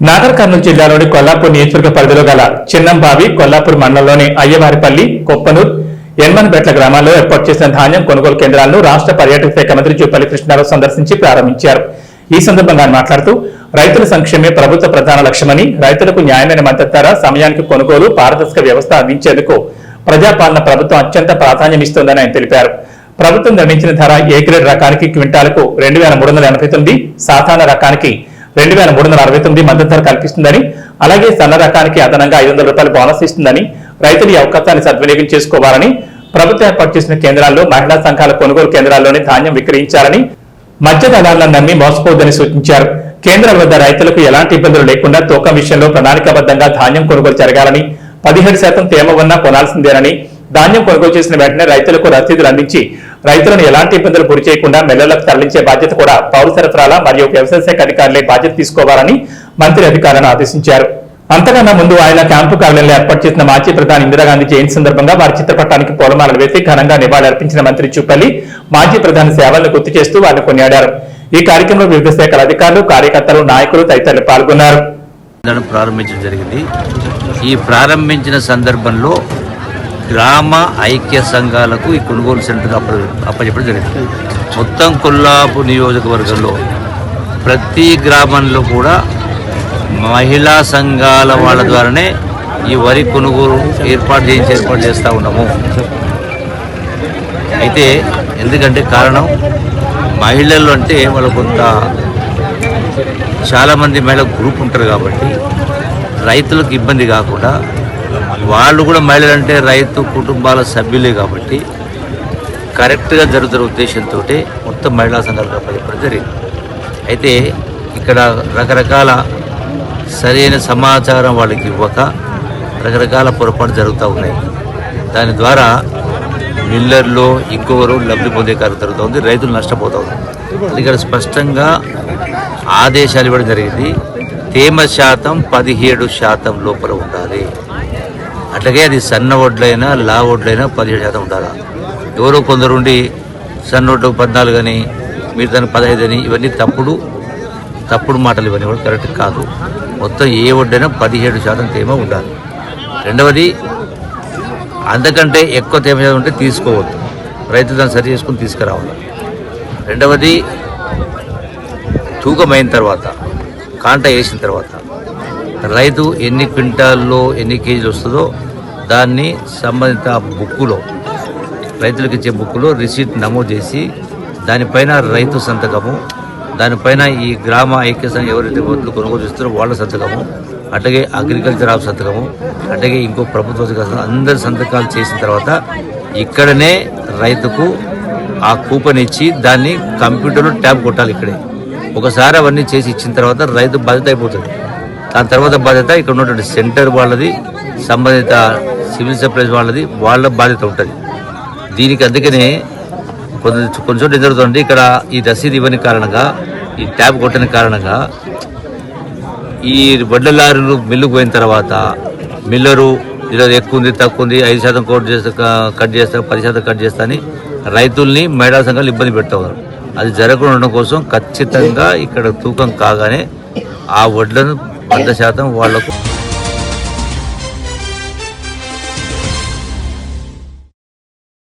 నాగర్ కర్నూలు జిల్లాలోని కొల్లాపూర్ నియోజకవర్గ పరిధిలో గల చిన్నంబావి కొల్లాపూర్ మండలంలోని అయ్యవారిపల్లి కొప్పనూర్ ఎన్మన్పేట్ల గ్రామాల్లో ఏర్పాటు చేసిన ధాన్యం కొనుగోలు కేంద్రాలను రాష్ట్ర పర్యాటక శాఖ మంత్రి జూపల్లి కృష్ణారావు సందర్శించి ప్రారంభించారు. ఈ సందర్భంగా మాట్లాడుతూ రైతుల సంక్షేమే ప్రభుత్వ ప్రధాన లక్ష్యమని రైతులకు న్యాయమైన మద్దతు ధర సమయానికి కొనుగోలు పారదర్శక వ్యవస్థ అందించేందుకు ప్రజాపాలన ప్రభుత్వం అత్యంత ప్రాధాన్యమిస్తోందని ఆయన తెలిపారు. ప్రభుత్వం నిర్ణయించిన ధర ఏ గ్రేడ్ రకానికి క్వింటాలకు రెండు వేల మూడు వందల ఎనభై తొమ్మిది సాధారణ రకానికి రెండు వేల మూడు వందల అరవై తొమ్మిది మద్దతు ధర కల్పిస్తుందని అలాగే సన్న రకానికి అదనంగా ఐదు వందల రూపాయలు బోనస్ ఇస్తుందని రైతులు ఈ అవకాశాన్ని సద్వినియోగం చేసుకోవాలని ప్రభుత్వం ఏర్పాటు చేసిన కేంద్రాల్లో మహిళా సంఘాల కొనుగోలు కేంద్రాల్లోనే ధాన్యం విక్రయించాలని మధ్య దళాలను నమ్మి మోసపోవద్దని సూచించారు. కేంద్రాల వద్ద రైతులకు ఎలాంటి ఇబ్బందులు లేకుండా తూకం విషయంలో ప్రణాళికాబద్ధంగా ధాన్యం కొనుగోలు జరగాలని పదిహేడు శాతం తేమ ఉన్నా కొనాల్సిందేనని ధాన్యం కొనుగోలు చేసిన వెంటనే రైతులకు రసీదులు అందించి రైతులను ఎలాంటి ఇబ్బందులు గురి చేయకుండా మెల్లలకు తరలించే బాధ్యత కూడా పౌర సరఫరాల మరియు వ్యవసాయ శాఖ అధికారులే బాధ్యత తీసుకోవాలని మంత్రి అధికారులను ఆదేశించారు. అంతకన్నా ముందు ఆయన క్యాంపు కార్యాలయంలో ఏర్పాటు చేసిన మాజీ ప్రధాని ఇందిరాగాంధీ జయంతి సందర్భంగా వారి చిత్రపటానికి పూలమాలలు వేసి ఘనంగా నివాళులర్పించిన మంత్రి చూపల్లి మాజీ ప్రధాని సేవలను గుర్తు చేస్తూ వారిని కొనియాడారు. ఈ కార్యక్రమంలో వివిధ శాఖల అధికారులు కార్యకర్తలు నాయకులు తదితరులు పాల్గొన్నారు. ప్రారంభించడం జరిగింది. ఈ ప్రారంభించిన సందర్భంలో గ్రామ ఐక్య సంఘాలకు ఈ కొనుగోలు సెంటర్ అప్ప అప్పచెప్పడం జరిగింది. మొత్తం కొల్లాపు నియోజకవర్గంలో ప్రతి గ్రామంలో కూడా మహిళా సంఘాల వాళ్ళ ద్వారానే ఈ వరి కొనుగోలు ఏర్పాటు చేయించి ఏర్పాటు చేస్తూ ఉన్నాము. అయితే ఎందుకంటే కారణం మహిళలు అంటే వాళ్ళు కొంత చాలామంది మహిళ గ్రూప్ ఉంటారు కాబట్టి రైతులకు ఇబ్బంది కాకుండా వాళ్ళు కూడా మహిళలు అంటే రైతు కుటుంబాల సభ్యులే కాబట్టి కరెక్ట్గా జరుగుతున్న ఉద్దేశంతో మొత్తం మహిళా సంఘాలు అప్పచెప్పడం జరిగింది. అయితే ఇక్కడ రకరకాల సరైన సమాచారం వాళ్ళకి ఇవ్వక రకరకాల పొరపాటు జరుగుతూ ఉన్నాయి. దాని ద్వారా మిల్లర్లో ఇంకొకరు లబ్ధి పొందే కార్యం జరుగుతుంది రైతులు నష్టపోతూ ఉన్నారు. ఇక్కడ స్పష్టంగా ఆదేశాలు ఇవ్వడం జరిగింది. తేమ శాతం పదిహేడు శాతం లోపల ఉండాలి. అట్లాగే అది సన్న వడ్లైనా లా వడ్లైనా పదిహేడు శాతం ఉండాలి ఎవరో కొందరు ఉండి సన్న ఒడ్లు పద్నాలుగు అని మీరు పదహైదు అని ఇవన్నీ తప్పుడు తప్పుడు మాటలు ఇవన్నీ కూడా కరెక్ట్ కాదు. మొత్తం ఏ వడ్డైనా పదిహేడు శాతం తేమ ఉండాలి. రెండవది అంతకంటే ఎక్కువ తేమ శాతం ఉంటే తీసుకోవద్దు. రైతు దాన్ని సరి చేసుకుని తీసుకురావాలి. రెండవది తూకమైన తర్వాత కాంట వేసిన తర్వాత రైతు ఎన్ని క్వింటాల్లో ఎన్ని కేజీలు వస్తుందో దాన్ని సంబంధిత బుక్కులో రైతులకు ఇచ్చే బుక్కులో రిసీట్ నమోదు చేసి దానిపైన రైతు సంతకము దానిపైన ఈ గ్రామ ఐక్యసం ఎవరైతే వడ్లు కొనుగోలు చేస్తారో వాళ్ళ సంతకము అట్లాగే అగ్రికల్చర్ ఆఫ్ సంతకము అట్లాగే ఇంకో ప్రభుత్వ అందరి సంతకాలు చేసిన తర్వాత ఇక్కడనే రైతుకు ఆ కూపన్ ఇచ్చి దాన్ని కంప్యూటర్లో ట్యాబ్ కొట్టాలి ఇక్కడే. ఒకసారి అవన్నీ చేసి ఇచ్చిన తర్వాత రైతు బాధ్యత అయిపోతుంది దాని తర్వాత బాధ్యత ఇక్కడ ఉన్నటువంటి సెంటర్ వాళ్ళది సంబంధిత సివిల్ సప్లైస్ వాళ్ళది వాళ్ళ బాధ్యత ఉంటుంది. దీనికి అందుకనే కొంచెం కొంచెం ఏం జరుగుతుంది ఇక్కడ ఈ రసీదు ఇవ్వని కారణంగా ఈ ట్యాబ్ కొట్టని కారణంగా ఈ వడ్ల లారీలు మిల్లుకు పోయిన తర్వాత మిల్లరు ఇలా ఎక్కువ ఉంది తక్కువ ఉంది ఐదు శాతం కోట్ చేస్తా కట్ చేస్తా పది శాతం కట్ చేస్తా అని రైతుల్ని మేడా సంఘాలు ఇబ్బంది పెడతారు అది జరగకుండా ఉండడం కోసం ఖచ్చితంగా ఇక్కడ తూకం కాగానే ఆ వడ్లను వంద శాతం వాళ్ళకు